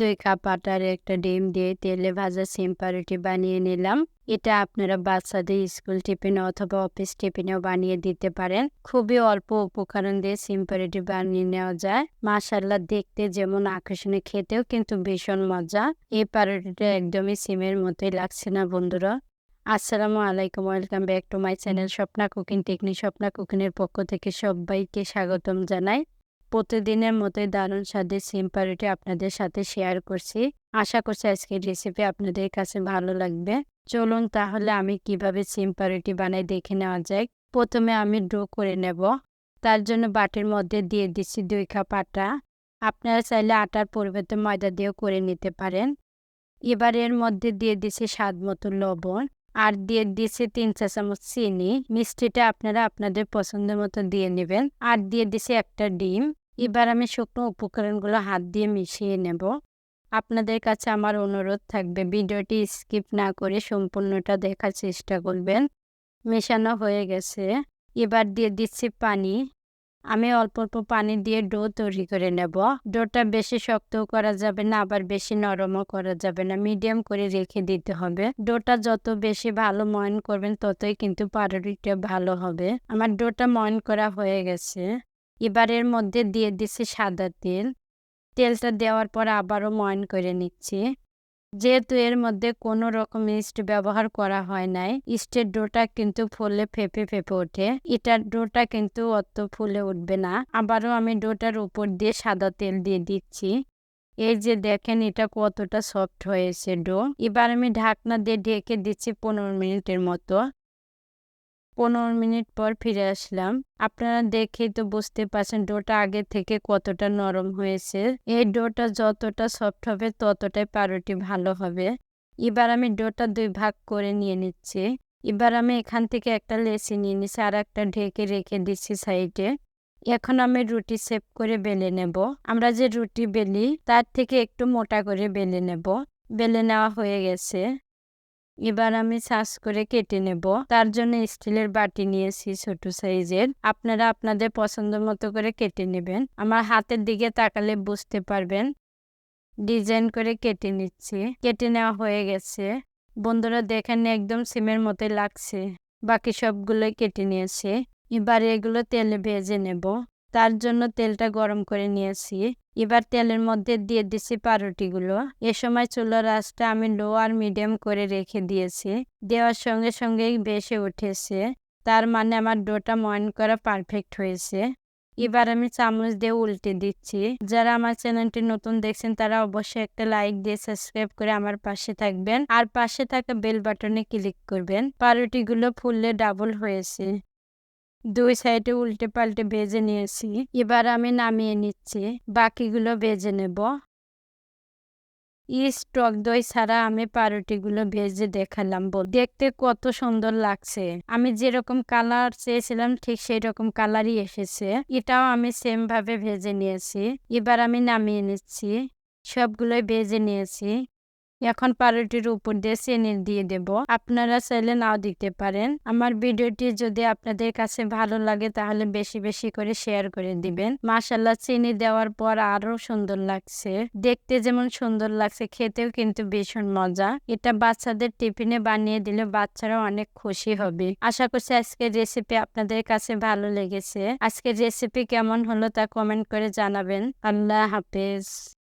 দুই কাপ আটার একটা ডিম দিয়ে তেলে ভাজা সিম পাউরুটি বানিয়ে নিলাম। এটা আপনারা বাচ্চাদের স্কুল টিফিনে অথবা অফিস টিফিনেও বানিয়ে দিতে পারেন। খুবই অল্প উপকরণ দিয়ে সিম পাউরুটি বানিয়ে নেওয়া যায়। মাশাল্লাহ দেখতে যেমন আকর্ষণীয়, খেতেও কিন্তু ভীষণ মজা। এই পাউরুটিটা একদমই সিমের মতোই লাগছে না বন্ধুরা। আসসালামু আলাইকুম, welcome back to my channel Swapna cooking technique. Swapna কুকিংয়ের পক্ষ থেকে সবাইকে স্বাগতম জানাই। প্রতিদিনের মতোই দারুণ স্বাদের সিম পাউরুটি আপনাদের সাথে শেয়ার করছি। আশা করছি আজকের রেসিপি আপনাদের কাছে ভালো লাগবে। চলুন তাহলে আমি কীভাবে সিম পাউরুটি বানাই দেখে নেওয়া যায় প্রথমে আমি ডো করে নেব। তার জন্য বাটির মধ্যে দিয়ে দিচ্ছি দুই কাপ আটা। আপনারা চাইলে আটার পরিবর্তে ময়দা দিয়েও করে নিতে পারেন। এবার এর মধ্যে দিয়ে দিচ্ছি স্বাদ মতো লবণ। আর দিয়ে দিচ্ছি তিন চা চামচ চিনি। মিষ্টিটা আপনারা আপনাদের পছন্দের মতো দিয়ে নেবেন। আর দিয়ে দিচ্ছি একটা ডিম। এবার আমি শুকনো উপকরণগুলো হাত দিয়ে মিশিয়ে নেব। আপনাদের কাছে আমার অনুরোধ থাকবে, ভিডিওটি স্কিপ না করে সম্পূর্ণটা দেখার চেষ্টা করবেন। মেশানো হয়ে গেছে। এবার দিয়ে দিচ্ছি পানি। আমি অল্প অল্প পানি দিয়ে ডো তৈরি করে নেব। ডোটা বেশি শক্তও করা যাবে না, আবার বেশি নরমও করা যাবে না। মিডিয়াম করে রেখে দিতে হবে। ডোটা যত বেশি ভালো ময়ন করবেন, ততই কিন্তু পাউরুটিটা ভালো হবে। আমার ডোটা ময়ন করা হয়ে গেছে। এবার এর মধ্যে দিয়ে দিচ্ছি সাদা তেল। তেলটা দেওয়ার পর আবারও ময়ন করে নিচ্ছি। যেহেতু এর মধ্যে কোনো রকম ইস্ট ব্যবহার করা হয় নাই, ইস্টের ডোটা কিন্তু ফুলে ফেপে ফেপে ওঠে। এটার ডোটা কিন্তু অত ফুলে উঠবে না। আবারও আমি ডোটার উপর দিয়ে সাদা তেল দিয়ে দিচ্ছি। এই যে দেখেন, এটা কতটা সফট হয়েছে ডো। এবার আমি ঢাকনা দিয়ে ঢেকে দিচ্ছি পনেরো মিনিটের মতো। পনেরো মিনিট পর ফিরে আসলাম। আপনারা দেখেই তো বুঝতে পারছেন ডোটা আগে থেকে কতটা নরম হয়েছে। এই ডোটা যতটা সফট হবে, ততটাই পাউরুটি ভালো হবে। এবার আমি ডোটা দুই ভাগ করে নিয়ে নিচ্ছি। এবার আমি এখান থেকে একটা লেসি নিয়ে নিচ্ছি আর একটা ঢেকে রেখে দিচ্ছি সাইডে। এখন আমি রুটি সেভ করে বেলে নেব। আমরা যে রুটি বেলি, তার থেকে একটু মোটা করে বেলে নেব। বেলে নেওয়া হয়ে গেছে। এবার আমি সাস করে কেটে নেব। তার জন্য স্টিলের বাটি নিয়েছি ছোট সাইজের। আপনারা আপনাদের পছন্দ মতো করে কেটে নেবেন। আমার হাতের দিকে তাকালে বুঝতে পারবেন। ডিজাইন করে কেটে নিচ্ছি। কেটে নেওয়া হয়ে গেছে। বন্ধুরা, দেখেন একদম সিমের মতোই লাগছে। বাকি সবগুলোই কেটে নিয়েছে। এবার এগুলো তেলে ভেজে নেব। তার জন্য তেলটা গরম করে নিয়েছি। এবার তেলের মধ্যে দিয়ে দিচ্ছি পাউরুটিগুলো। এ সময় চুলার আঁচটা আমি লো আর মিডিয়াম করে রেখে দিয়েছি। দেওয়ার সঙ্গে সঙ্গেই বেসে উঠেছে। তার মানে আমার ডোটা ময়ন করা পারফেক্ট হয়েছে। এবার আমি চামচ দিয়ে উল্টে দিচ্ছি। যারা আমার চ্যানেলটি নতুন দেখছেন, তারা অবশ্যই একটা লাইক দিয়ে সাবস্ক্রাইব করে আমার পাশে থাকবেন। আর পাশে থাকা বেল বাটনে ক্লিক করবেন। পাউরুটিগুলো ফুললে ডাবল হয়েছে। দুই সাইডে উল্টে পাল্টে ভেজে নিয়েছি। এবার আমি নামিয়ে নিচ্ছি। বাকিগুলো ভেজে নেব। ইস টক দই ছাড়া আমি পাউরুটিগুলো ভেজে দেখালাম বল। দেখতে কত সুন্দর লাগছে। আমি যেরকম কালার চেয়েছিলাম, ঠিক সেই রকম কালারই এসেছে। এটাও আমি সেম ভাবে ভেজে নিয়েছি। এবার আমি নামিয়ে নিচ্ছি। সবগুলোই ভেজে নিয়েছি। এখন পাউরুটির উপর দিয়ে চিনি দিয়ে দেব। আপনারা চাইলে নাও দিতে পারেন। আমার ভিডিওটি যদি আপনাদের কাছে ভালো লাগে, তাহলে বেশি বেশি করে শেয়ার করে দিবেন। মাসাল্লাহ চিনি দেওয়ার পর আরও সুন্দর লাগছে। দেখতে যেমন সুন্দর লাগছে, খেতেও কিন্তু ভীষণ মজা। এটা বাচ্চাদের টিফিনে বানিয়ে দিলে বাচ্চারা অনেক খুশি হবে। আশা করছি আজকের রেসিপি আপনাদের কাছে ভালো লেগেছে। আজকের রেসিপি কেমন হলো তা কমেন্ট করে জানাবেন। আল্লাহ হাফেজ।